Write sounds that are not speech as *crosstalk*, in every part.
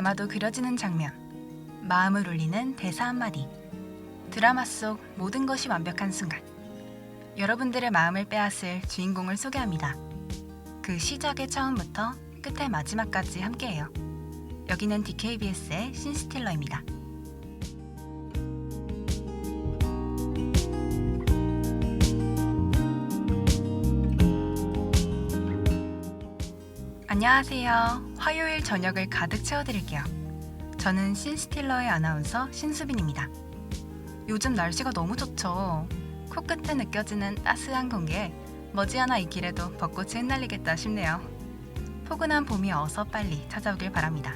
감아도 그려지는 장면, 마음을 울리는 대사 한마디, 드라마 속 모든 것이 완벽한 순간. 여러분들의 마음을 빼앗을 주인공을 소개합니다. 그 시작의 처음부터 끝의 마지막까지 함께해요. 여기는 DKBS의 신스틸러입니다. 안녕하세요. 화요일 저녁을 가득 채워드릴게요. 저는 신스틸러의 아나운서 신수빈입니다. 요즘 날씨가 너무 좋죠. 코끝에 느껴지는 따스한 공기에 머지않아 이 길에도 벚꽃이 흩날리겠다 싶네요. 포근한 봄이 어서 빨리 찾아오길 바랍니다.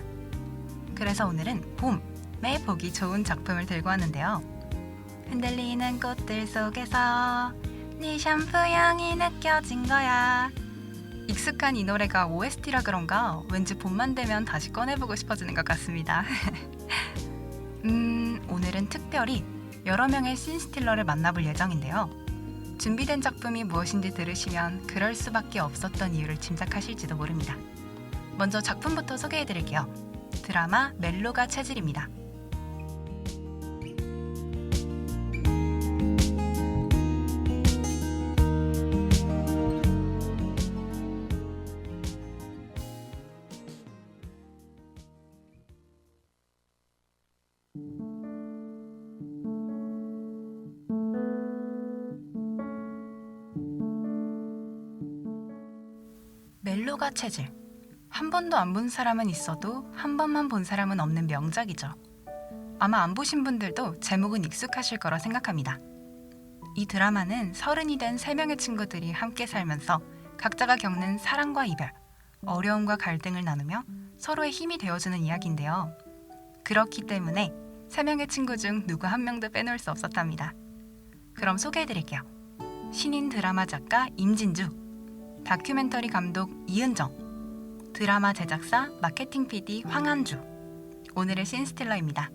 그래서 오늘은 봄에 보기 좋은 작품을 들고 왔는데요. 흔들리는 꽃들 속에서 네 샴푸 향이 느껴진 거야. 익숙한 이 노래가 OST라 그런가 왠지 봄만 되면 다시 꺼내보고 싶어지는 것 같습니다. *laughs* 음, 오늘은 특별히 여러 명의 신스틸러를 만나볼 예정인데요. 준비된 작품이 무엇인지 들으시면 그럴 수밖에 없었던 이유를 짐작하실지도 모릅니다. 먼저 작품부터 소개해드릴게요. 드라마 멜로가 체질입니다. 멜로가 체질. 한 번도 안 본 사람은 있어도 한 번만 본 사람은 없는 명작이죠. 아마 안 보신 분들도 제목은 익숙하실 거라 생각합니다. 이 드라마는 서른이 된 세 명의 친구들이 함께 살면서 각자가 겪는 사랑과 이별, 어려움과 갈등을 나누며 서로의 힘이 되어주는 이야기인데요. 그렇기 때문에 세 명의 친구 중 누구 한 명도 빼놓을 수 없었답니다. 그럼 소개해드릴게요. 신인 드라마 작가 임진주, 다큐멘터리 감독 이은정, 드라마 제작사 마케팅 PD 황한주. 오늘의 신스틸러입니다.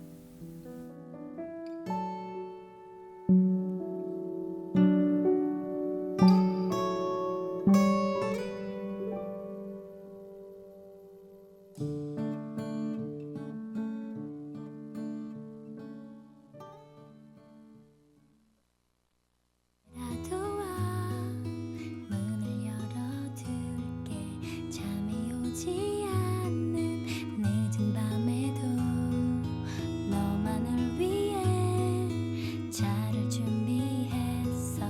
준비했어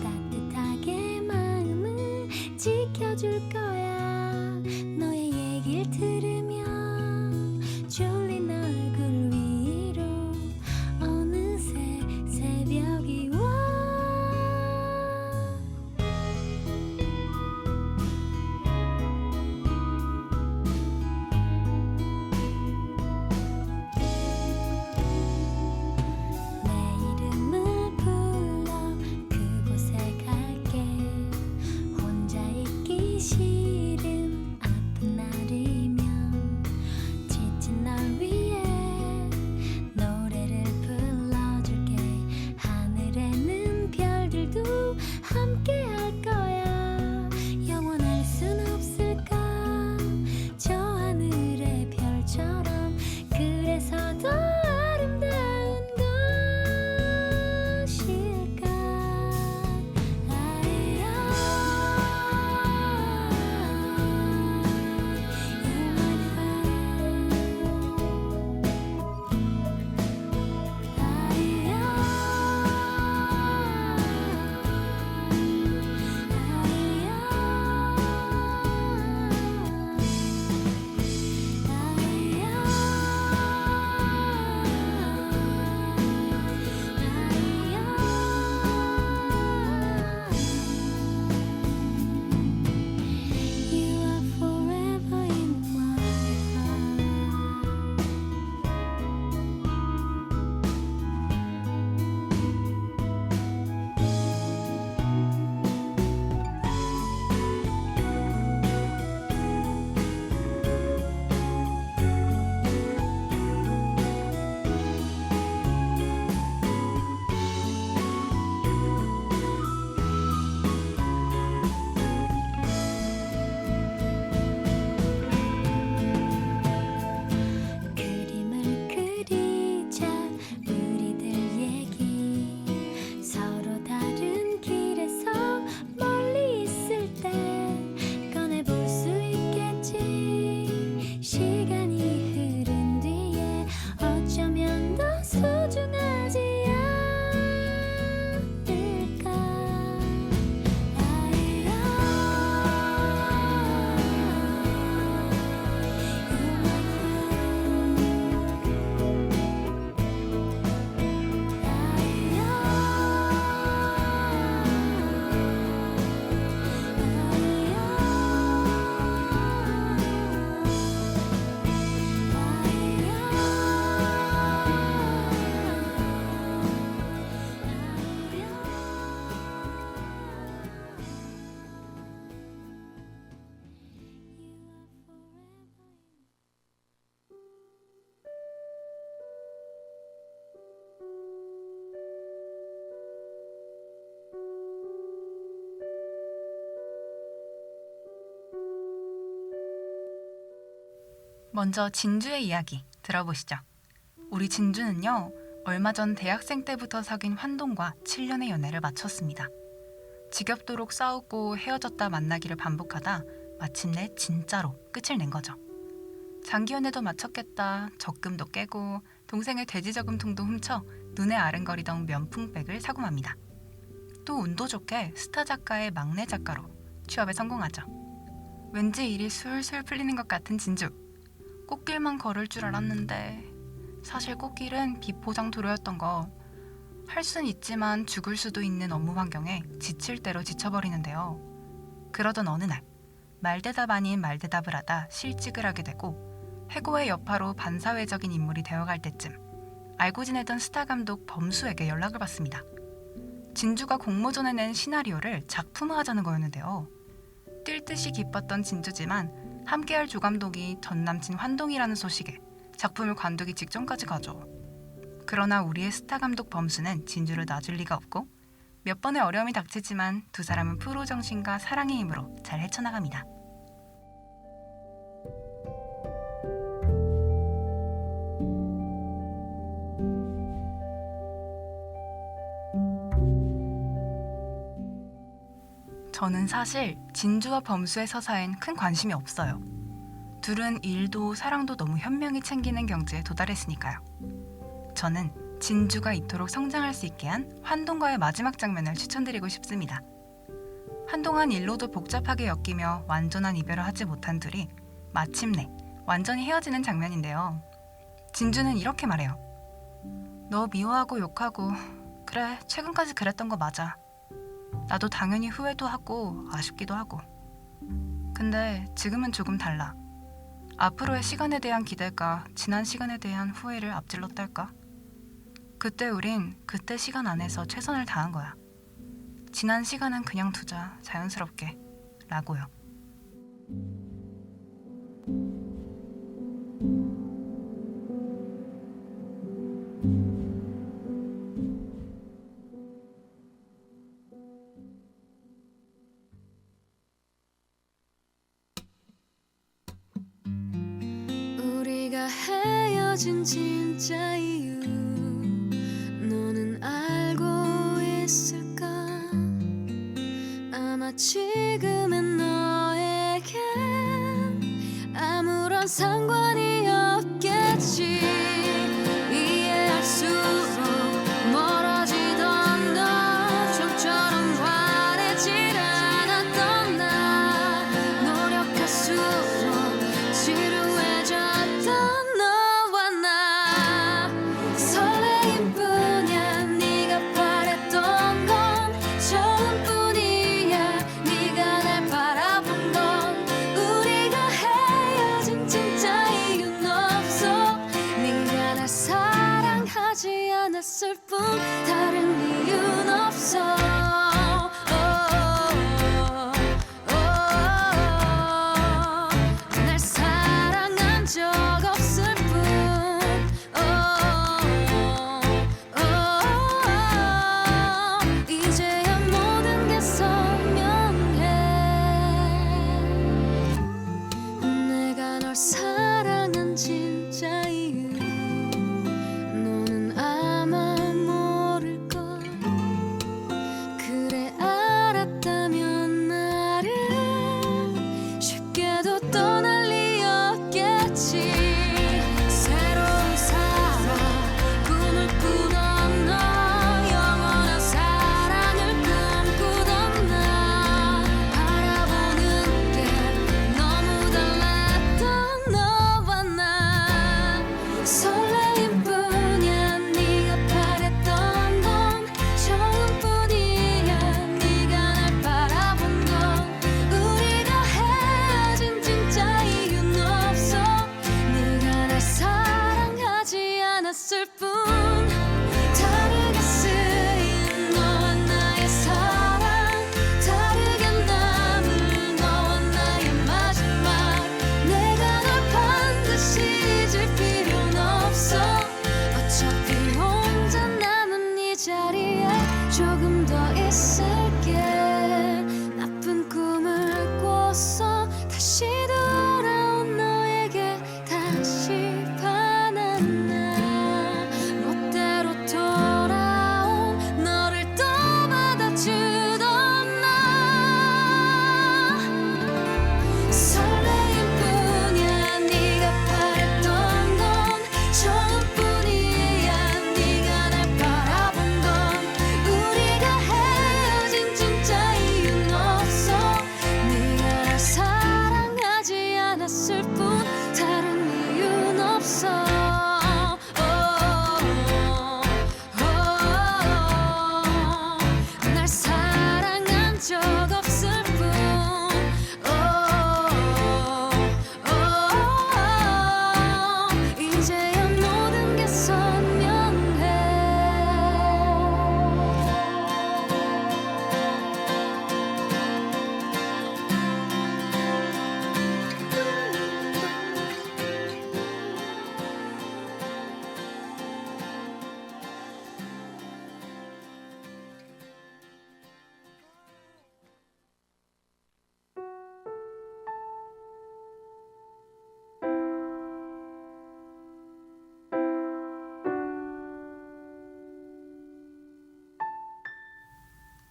따뜻하게 마음을 지켜줄 거 먼저 진주의 이야기 들어보시죠. 우리 진주는요, 얼마 전 대학생 때부터 사귄 환동과 7년의 연애를 마쳤습니다. 지겹도록 싸우고 헤어졌다 만나기를 반복하다 마침내 진짜로 끝을 낸 거죠. 장기 연애도 마쳤겠다, 적금도 깨고 동생의 돼지 저금통도 훔쳐 눈에 아른거리던 면풍백을 사고 맙니다. 또 운도 좋게 스타 작가의 막내 작가로 취업에 성공하죠. 왠지 일이 술술 풀리는 것 같은 진주. 꽃길만 걸을 줄 알았는데 사실 꽃길은 비포장 도로였던 거. 할 순 있지만 죽을 수도 있는 업무 환경에 지칠 대로 지쳐버리는데요. 그러던 어느 날 말대답 아닌 말대답을 하다 실직을 하게 되고 해고의 여파로 반사회적인 인물이 되어갈 때쯤 알고 지내던 스타 감독 범수에게 연락을 받습니다. 진주가 공모전에 낸 시나리오를 작품화하자는 거였는데요. 뛸 듯이 기뻤던 진주지만 함께할 조감독이 전 남친 환동이라는 소식에 작품을 관두기 직전까지 가죠. 그러나 우리의 스타 감독 범수는 진주를 놔줄 리가 없고 몇 번의 어려움이 닥치지만 두 사람은 프로 정신과 사랑의 힘으로 잘 헤쳐나갑니다. 저는 사실 진주와 범수의 서사엔 큰 관심이 없어요. 둘은 일도 사랑도 너무 현명히 챙기는 경지에 도달했으니까요. 저는 진주가 이토록 성장할 수 있게 한 환동과의 마지막 장면을 추천드리고 싶습니다. 한동안 일로도 복잡하게 엮이며 완전한 이별을 하지 못한 둘이 마침내 완전히 헤어지는 장면인데요. 진주는 이렇게 말해요. 너 미워하고 욕하고 그래 최근까지 그랬던 거 맞아. 나도 당연히 후회도 하고 아쉽기도 하고. 근데 지금은 조금 달라. 앞으로의 시간에 대한 기대가 지난 시간에 대한 후회를 앞질렀달까? 그때 우린 그때 시간 안에서 최선을 다한 거야. 지난 시간은 그냥 두자, 자연스럽게. 라고요.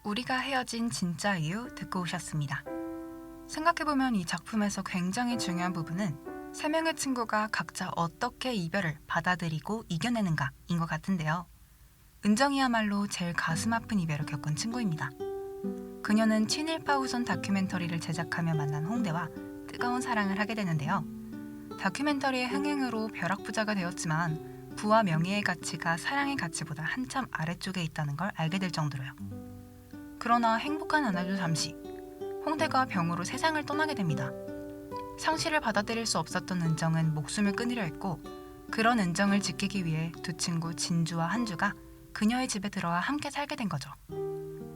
우리가 헤어진 진짜 이유 듣고 오셨습니다. 생각해보면 이 작품에서 굉장히 중요한 부분은 세 명의 친구가 각자 어떻게 이별을 받아들이고 이겨내는가인 것 같은데요. 은정이야말로 제일 가슴 아픈 이별을 겪은 친구입니다. 그녀는 친일파 후손 다큐멘터리를 제작하며 만난 홍대와 뜨거운 사랑을 하게 되는데요. 다큐멘터리의 흥행으로 벼락부자가 되었지만 부와 명예의 가치가 사랑의 가치보다 한참 아래쪽에 있다는 걸 알게 될 정도로요. 그러나 행복한 하나도 잠시 홍대가 병으로 세상을 떠나게 됩니다. 상실을 받아들일 수 없었던 은정은 목숨을 끊으려 했고 그런 은정을 지키기 위해 두 친구 진주와 한주가 그녀의 집에 들어와 함께 살게 된 거죠.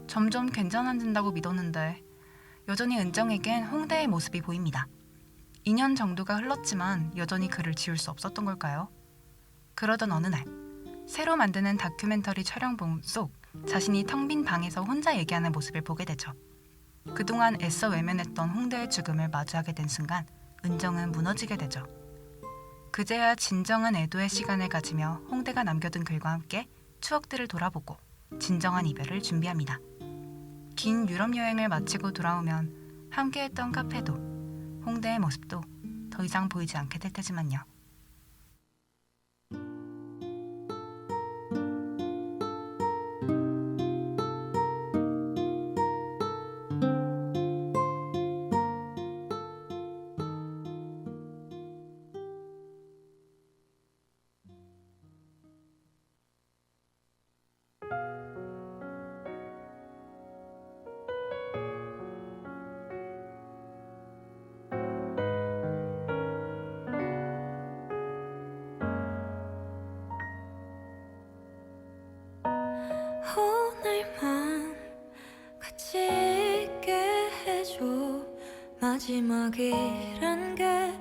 점점 괜찮아진다고 믿었는데 여전히 은정에겐 홍대의 모습이 보입니다. 2년 정도가 흘렀지만 여전히 그를 지울 수 없었던 걸까요? 그러던 어느 날 새로 만드는 다큐멘터리 촬영본 속 자신이 텅 빈 방에서 혼자 얘기하는 모습을 보게 되죠. 그동안 애써 외면했던 홍대의 죽음을 마주하게 된 순간 은정은 무너지게 되죠. 그제야 진정한 애도의 시간을 가지며 홍대가 남겨둔 글과 함께 추억들을 돌아보고 진정한 이별을 준비합니다. 긴 유럽 여행을 마치고 돌아오면 함께했던 카페도 홍대의 모습도 더 이상 보이지 않게 될 테지만요. 마지막이란 게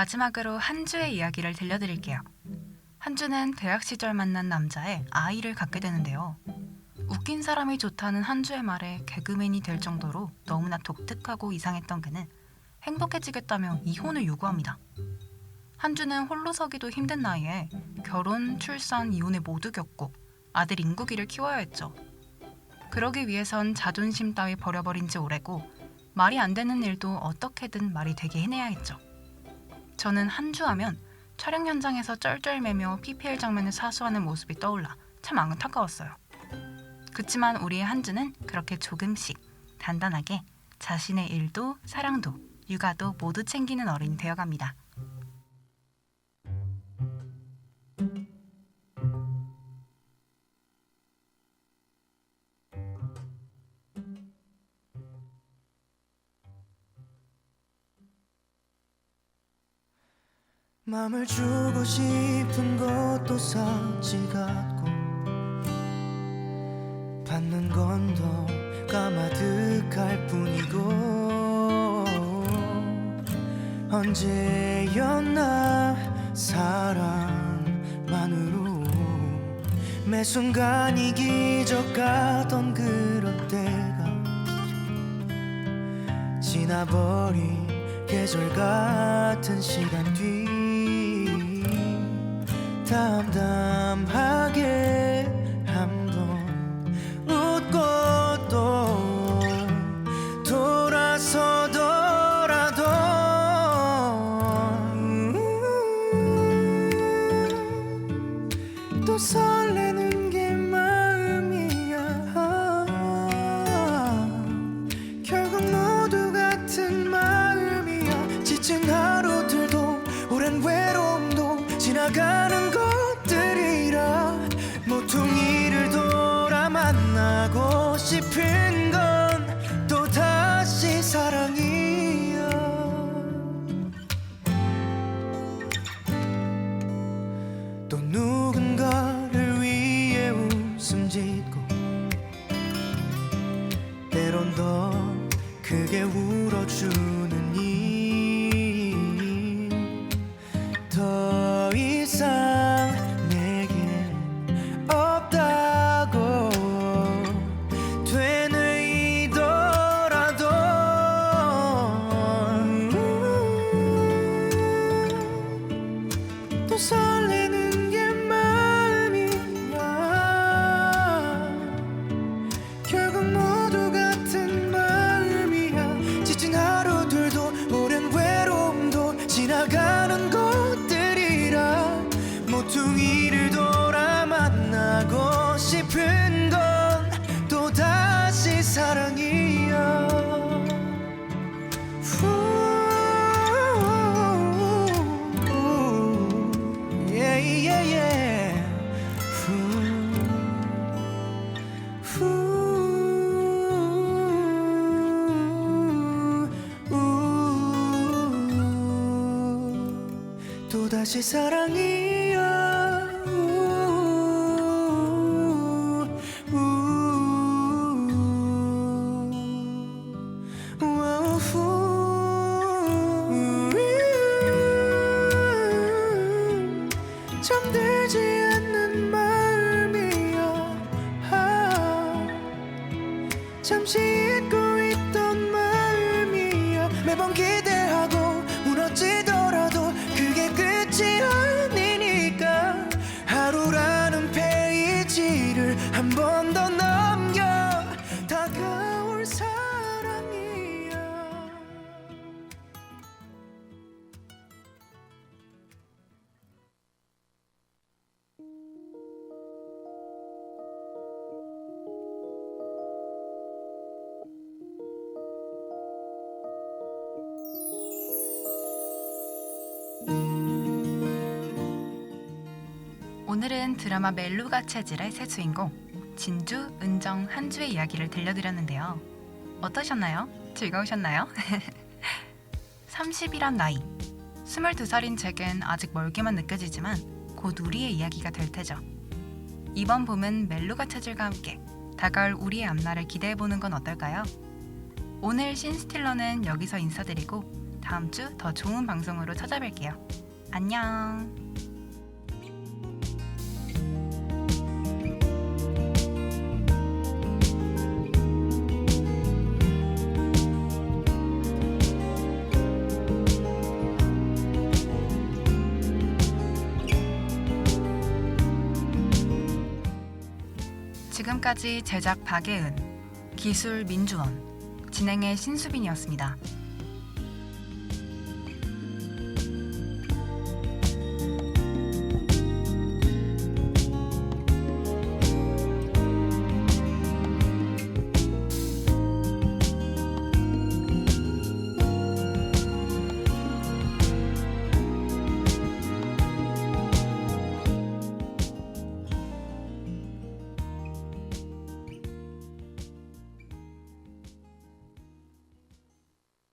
마지막으로 한 주의 이야기를 들려드릴게요. 한 주는 대학 시절 만난 남자의 아이를 갖게 되는데요. 웃긴 사람이 좋다는 한 주의 말에 개그맨이 될 정도로 너무나 독특하고 이상했던 그는 행복해지겠다며 이혼을 요구합니다. 한 주는 홀로 서기도 힘든 나이에 결혼, 출산, 이혼을 모두 겪고 아들 인국이를 키워야 했죠. 그러기 위해선 자존심 따위 버려버린 지 오래고 말이 안 되는 일도 어떻게든 말이 되게 해내야 했죠. 저는 한 주 하면 촬영 현장에서 쩔쩔매며 PPL 장면을 사수하는 모습이 떠올라 참 안타까웠어요. 그치만 우리의 한주는 그렇게 조금씩 단단하게 자신의 일도 사랑도 육아도 모두 챙기는 어른이 되어갑니다. 맘을 주고 싶은 것도 사치 같고 받는 건 더 까마득할 뿐이고 언제였나 사랑만으로 매 순간 이 기적 같던 그런 때가 지나버린 계절 같은 시간 뒤 담담하게 오늘은 드라마 멜루가 체질의 새 주인공 진주, 은정, 한주의 이야기를 들려드렸는데요. 어떠셨나요? 즐거우셨나요? *laughs* 30이란 나이 22살인 제겐 아직 멀게만 느껴지지만 곧 우리의 이야기가 될 테죠. 이번 봄은 멜루가 체질과 함께 다가올 우리의 앞날을 기대해보는 건 어떨까요? 오늘 신스틸러는 여기서 인사드리고 다음 주 더 좋은 방송으로 찾아뵐게요. 안녕. 지금까지 제작 박예은, 기술 민주원, 진행의 신수빈이었습니다.